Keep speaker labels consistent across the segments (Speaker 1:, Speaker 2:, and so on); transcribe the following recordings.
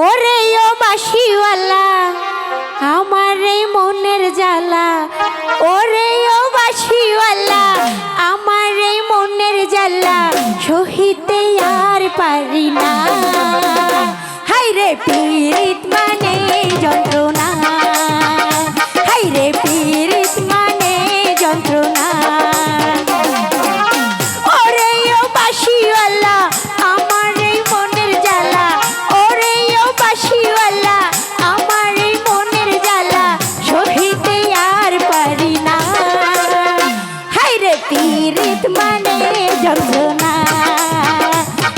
Speaker 1: ওরে ও বাসিওয়ালা, আমার এই মনের জ্বালা। ওরে ও বাসিওয়ালা, আমার এই মনের জ্বালা, সহিতে আর পারি না। হাই রে পীড়িত মানে যন্ত্রণা হাই রে পীড়িত মানে যন্ত্রণা। রে পীড়িত মানে যন্ত্রণা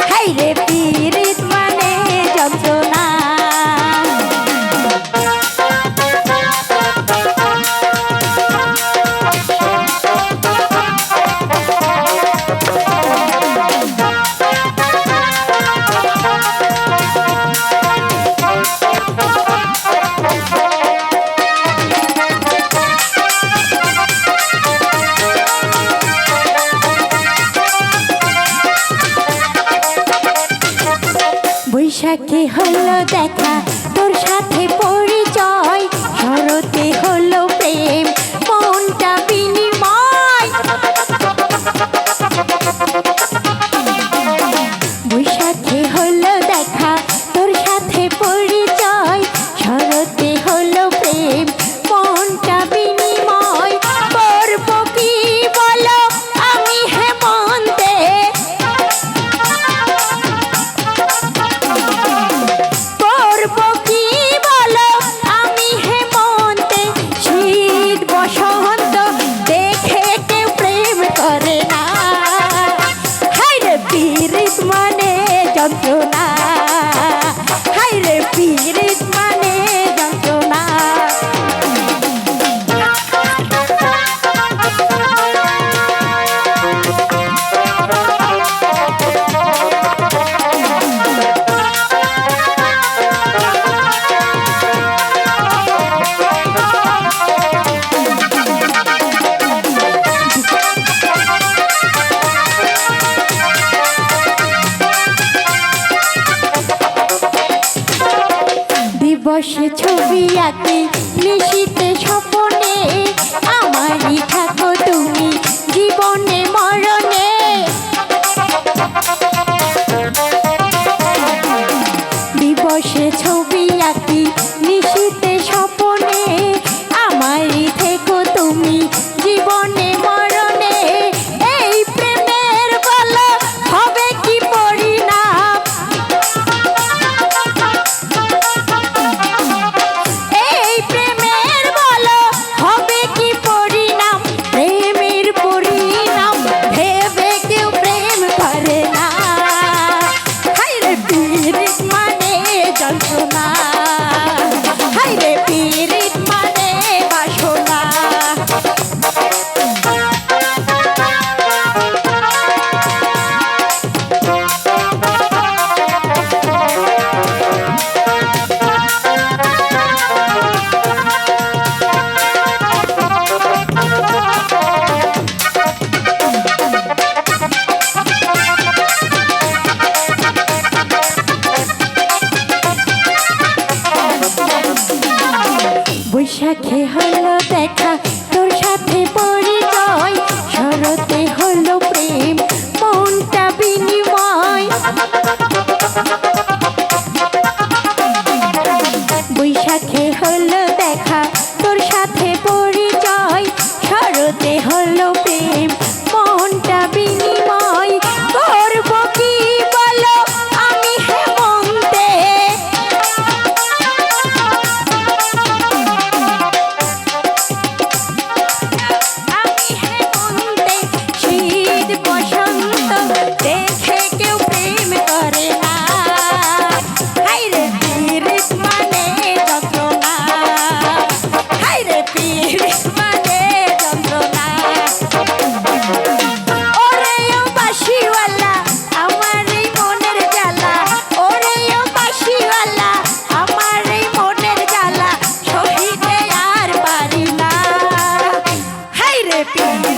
Speaker 1: হাই রে পীড়িত মানে যন্ত্রণা হলো Allez, দিবসে ছবি আঁকি নিশিতে স্বপনে। আমারই থাকো তুমি জীবনে মরণে। দিবসে ছবি যন্ত্রণা বৈশাখে হলো দেখা তোর সাথে পরিচয়। শরতে হলো প্রেম মনটা বিনিময়। বৈশাখে হলো टेटी